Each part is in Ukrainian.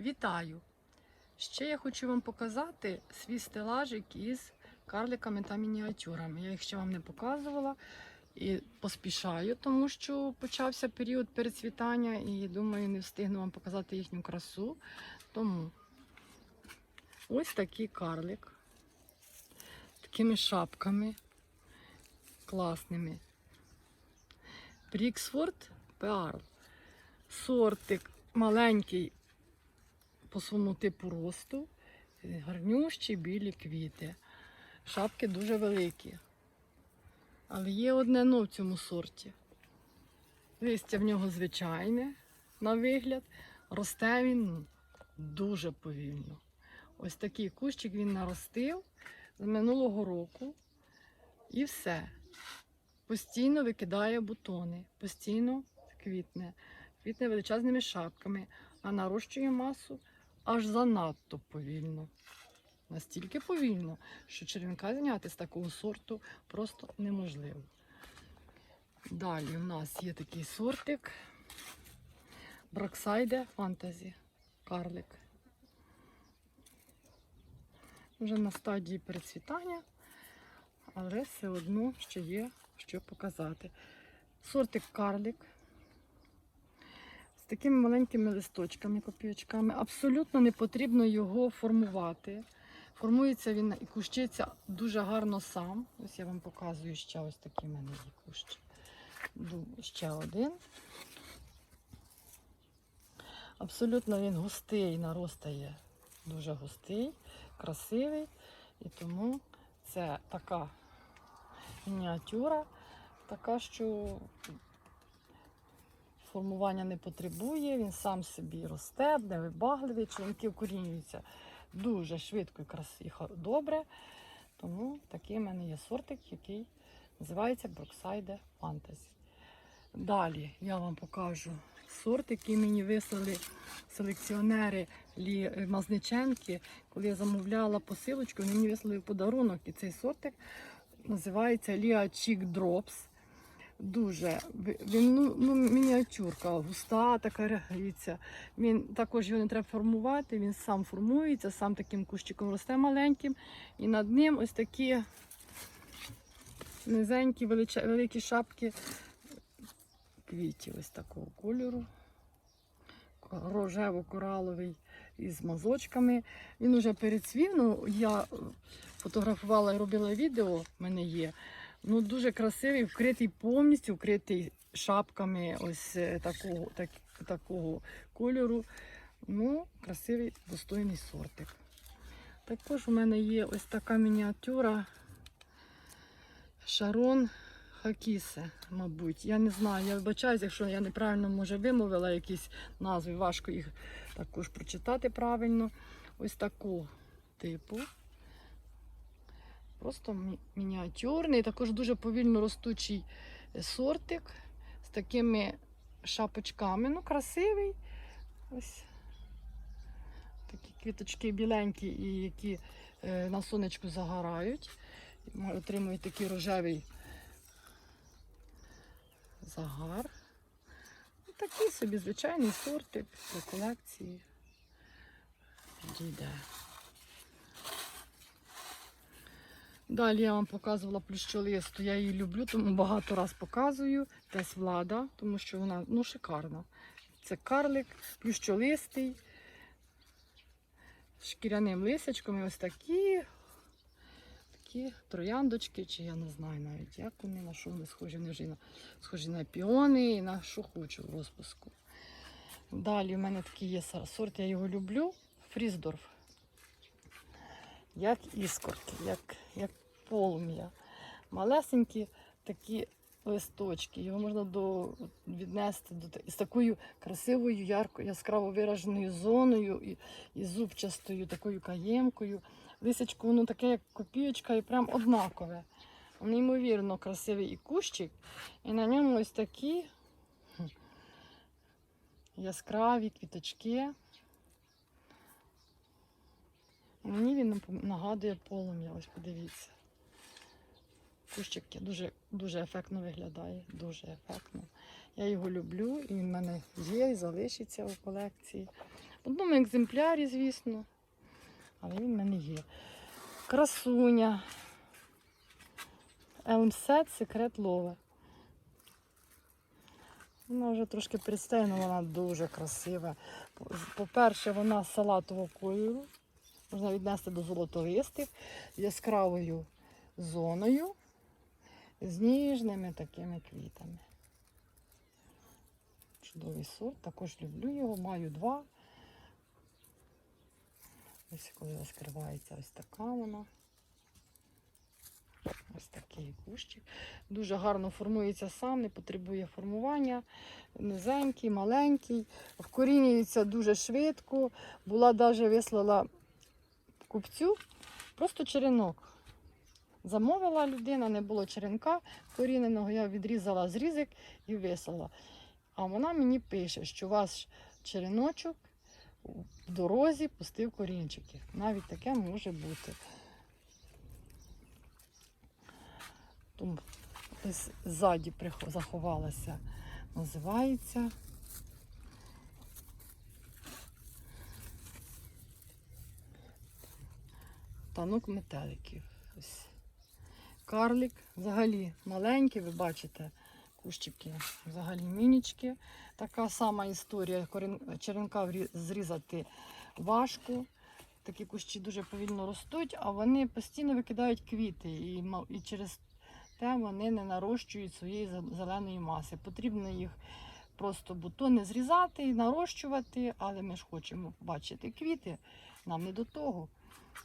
Вітаю! Ще я хочу вам показати свій стелажик із карликами та мініатюрами. Я їх ще вам не показувала і поспішаю, тому що почався період перецвітання і думаю, не встигну вам показати їхню красу. Тому ось такий карлик такими шапками класними. Бріксфорд Пеарл. Сортик маленький по своєму типу росту, е, гарнющі білі квіти. Шапки дуже великі. Але є одне но в цьому сорті. Листя в нього звичайне, на вигляд. Росте він дуже повільно. Ось такий кущик він наростив з минулого року. І все. Постійно викидає бутони, постійно квітне, квітне величезними шапками, а нарощує масу аж занадто повільно. Настільки повільно, що червінка зняти з такого сорту просто неможливо. Далі у нас є такий сортик Броксайде Фантазі Карлик. Вже на стадії перецвітання, але все одно ще є що показати. Сортик карлик такими маленькими листочками, копійочками. Абсолютно не потрібно його формувати. Формується він і кущиться дуже гарно сам. Ось я вам показую ще ось такий в мене є кущ. Ще один. Абсолютно він густий, наростає дуже густий, красивий. І тому це така мініатюра, така, що формування не потребує, він сам собі росте, невибагливий, членки вкорінюються дуже швидко і красиво добре. Тому такий в мене є сортик, який називається Brookside Fantasy. Далі я вам покажу сорт, який мені вислали селекціонери Мазниченки. Коли я замовляла посилочку, мені вислали в подарунок. І цей сортик називається Ліа Чік Дропс. Дуже він ну, ну, мініатюрка, густа така рягиця. Він також його не треба формувати, він сам формується, сам таким кущиком росте маленьким. І над ним ось такі низенькі, величе- великі шапки квітів ось такого кольору. Рожево-кораловий із мазочками. Він уже перецвів. Ну, я фотографувала і робила відео, в мене є. Ну, дуже красивий, вкритий повністю, вкритий шапками ось е, такого, так, такого кольору. Ну, красивий, достойний сортик. Також у мене є ось така мініатюра Шарон Хакісе, мабуть. Я не знаю, я вибачаюсь, якщо я неправильно може вимовила якісь назви, важко їх також прочитати правильно. Ось такого типу. Просто мініатюрний, також дуже повільно ростучий е, сортик з такими шапочками. Ну, красивий. Ось такі квіточки біленькі і які е, на сонечку загорають. Отримують такий рожевий загар. Ну, Такий собі звичайний сортик для колекції. Підійде. Далі я вам показувала плющолисту. Я її люблю, тому багато раз показую. Тес влада, тому що вона ну, шикарна. Це карлик, плющолистий, з шкіряним лисячком і ось такі, такі трояндочки, чи я не знаю навіть, як вони, на що вони схожі. Вони вже на, схожі на піони і на що хочу в розпуску. Далі в мене такий є сорт, я його люблю. Фріздорф. Як іскорки, як, як полум'я. Малесенькі такі листочки. Його можна до, віднести до, з такою красивою, ярко, яскраво вираженою зоною і, і зубчастою такою каємкою. Лисячко, воно таке, як копійочка, і прям однакове. Неймовірно красивий і кущик. І на ньому ось такі яскраві квіточки. Мені він нагадує полум'я, ось подивіться. Кущик дуже, дуже ефектно виглядає, дуже ефектно. Я його люблю, і він в мене є і залишиться у колекції. В одному екземплярі, звісно. Але він в мене є. Красуня. Елмсет секрет лове. Вона вже трошки підстейна, вона дуже красива. По- По-перше, вона салатового кольору. Можна віднести до золотолистих, яскравою зоною, з ніжними такими квітами. Чудовий сорт, також люблю його, маю два. Ось коли розкривається ось така вона. Ось такий кущик. Дуже гарно формується сам, не потребує формування. Низенький, маленький, вкорінюється дуже швидко. Була навіть вислала купцю просто черенок. Замовила людина, не було черенка коріненого, я відрізала зрізик і вислала. А вона мені пише, що ваш череночок в дорозі пустив корінчики. Навіть таке може бути. Тут ось ззаді заховалася, називається. Танок метеликів. Ось. Карлик взагалі маленький, ви бачите, кущики взагалі мінічки. Така сама історія. Черенка зрізати важко. Такі кущі дуже повільно ростуть, а вони постійно викидають квіти. І, і через те вони не нарощують своєї зеленої маси. Потрібно їх просто бутони зрізати і нарощувати, але ми ж хочемо бачити квіти, нам не до того.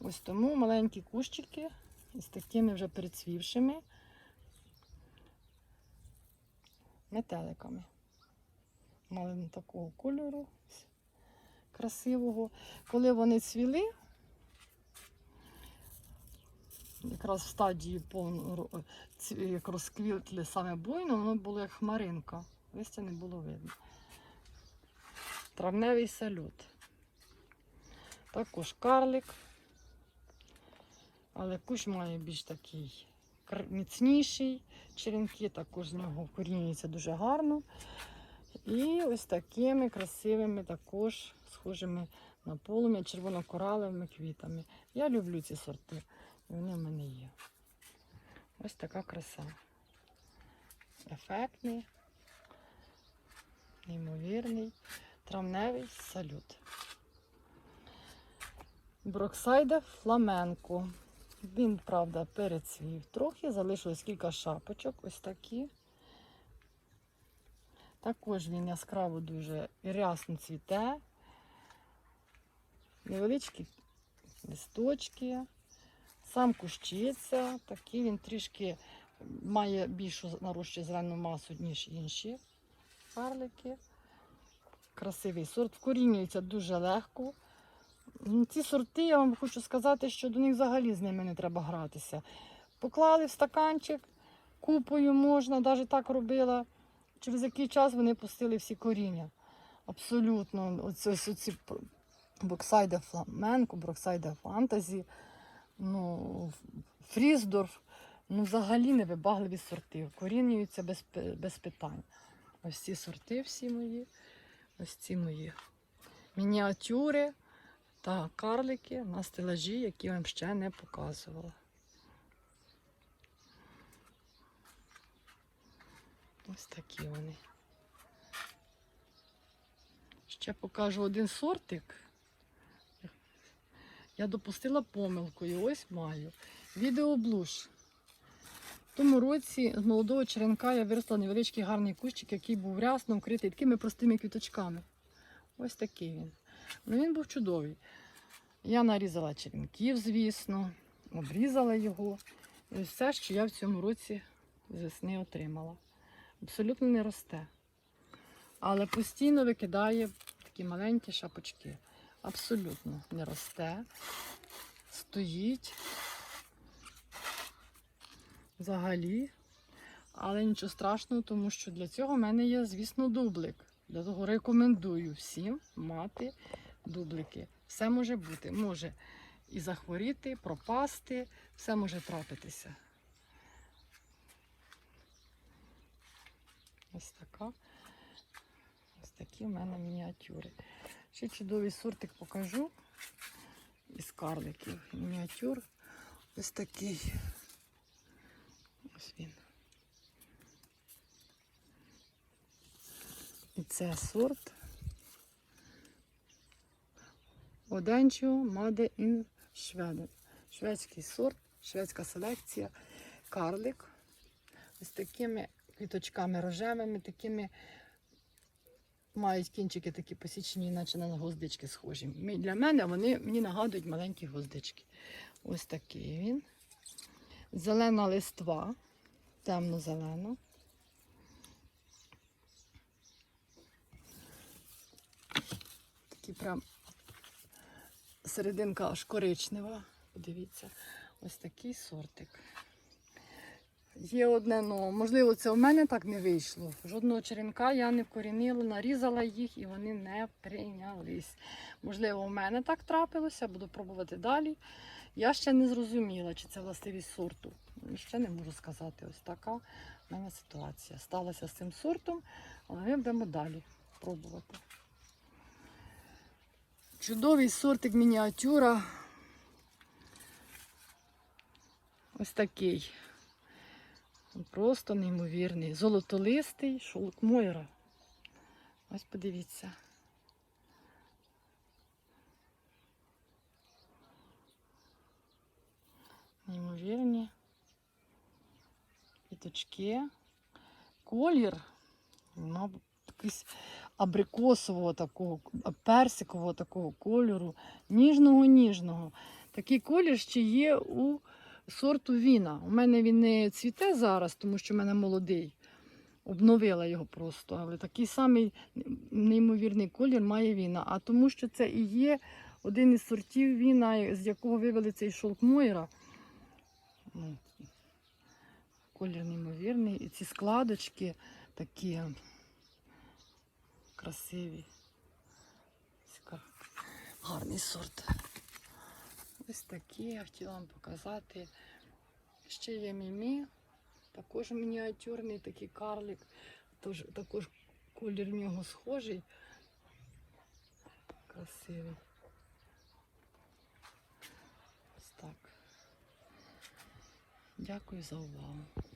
Ось тому маленькі кущики з такими вже перецвівшими метеликами. Мали такого кольору красивого. Коли вони цвіли, якраз в стадії повно, як розквітли саме буйно, воно було як хмаринка. Листя не було видно. Травневий салют. Також карлик. Але кущ має більш такий міцніший. Черенки також з нього вкорінюються дуже гарно. І ось такими красивими, також схожими на полум'я червонокоралевими квітами. Я люблю ці сорти. І вони в мене є. Ось така краса. Ефектний, неймовірний, травневий салют. Броксайда фламенко. Він, правда, перецвів трохи, залишилось кілька шапочок, ось такі. Також він яскраво дуже рясно цвіте. Невеличкі листочки. Сам кущиться, такий він трішки має більшу нарощує зелену масу, ніж інші карлики. Красивий сорт, вкорінюється дуже легко. Ці сорти, я вам хочу сказати, що до них взагалі з ними не треба гратися. Поклали в стаканчик, купою можна, навіть так робила. Через який час вони пустили всі коріння. Абсолютно. Оці, ось оці Броксайда Фламенко, Броксайда Фантазі, ну, Фріздорф. Ну, взагалі невибагливі сорти. Корінюються без, без питань. Ось ці сорти всі мої. Ось ці мої мініатюри та карлики на стелажі, які вам ще не показувала. Ось такі вони. Ще покажу один сортик. Я допустила помилку і ось маю. Відеоблуш. В тому році з молодого черенка я виросла невеличкий гарний кущик, який був рясно вкритий такими простими квіточками. Ось такий він. Ну він був чудовий. Я нарізала черенків, звісно, обрізала його. І все, що я в цьому році з весни отримала. Абсолютно не росте. Але постійно викидає такі маленькі шапочки. Абсолютно не росте. Стоїть. Взагалі. Але нічого страшного, тому що для цього в мене є, звісно, дублик. Для того рекомендую всім мати дублики. Все може бути. Може і захворіти, пропасти, все може трапитися. Ось така. Ось такі в мене мініатюри. Ще чудовий сортик покажу із карликів. Мініатюр. Ось такий. Ось він. Це сорт Оденчо Маде ін Шведен. Шведський сорт, шведська селекція, карлик. Ось такими квіточками рожевими, такими мають кінчики такі посічені, наче на гвоздички схожі. Для мене вони мені нагадують маленькі гвоздички. Ось такий він. Зелена листва, темно-зелена. Такий прям серединка аж коричнева. Подивіться, ось такий сортик. Є одне, ну можливо, це у мене так не вийшло. Жодного черенка я не вкорінила, нарізала їх і вони не прийнялись. Можливо, у мене так трапилося, буду пробувати далі. Я ще не зрозуміла, чи це властивість сорту. Ще не можу сказати. Ось така в мене ситуація. Сталася з цим сортом, але ми будемо далі пробувати. Чудовий сортик мініатюра. Ось такий. Просто неймовірний. Золотолистий шолк Мойра. Ось подивіться. Неймовірні. Квіточки. Колір. Мабуть, якийсь абрикосового такого, персикового такого кольору. Ніжного-ніжного. Такий колір ще є у сорту віна. У мене він не цвіте зараз, тому що в мене молодий. Обновила його просто. Але такий самий неймовірний колір має віна. А тому що це і є один із сортів віна, з якого вивели цей шолк Мойра. Ну, колір неймовірний. І ці складочки такі красиві. Гарний сорт. Ось такі я хотіла вам показати. Ще є мімі, також мініатюрний такий карлик, тож, також колір в нього схожий. Красивий. Ось так. Дякую за увагу.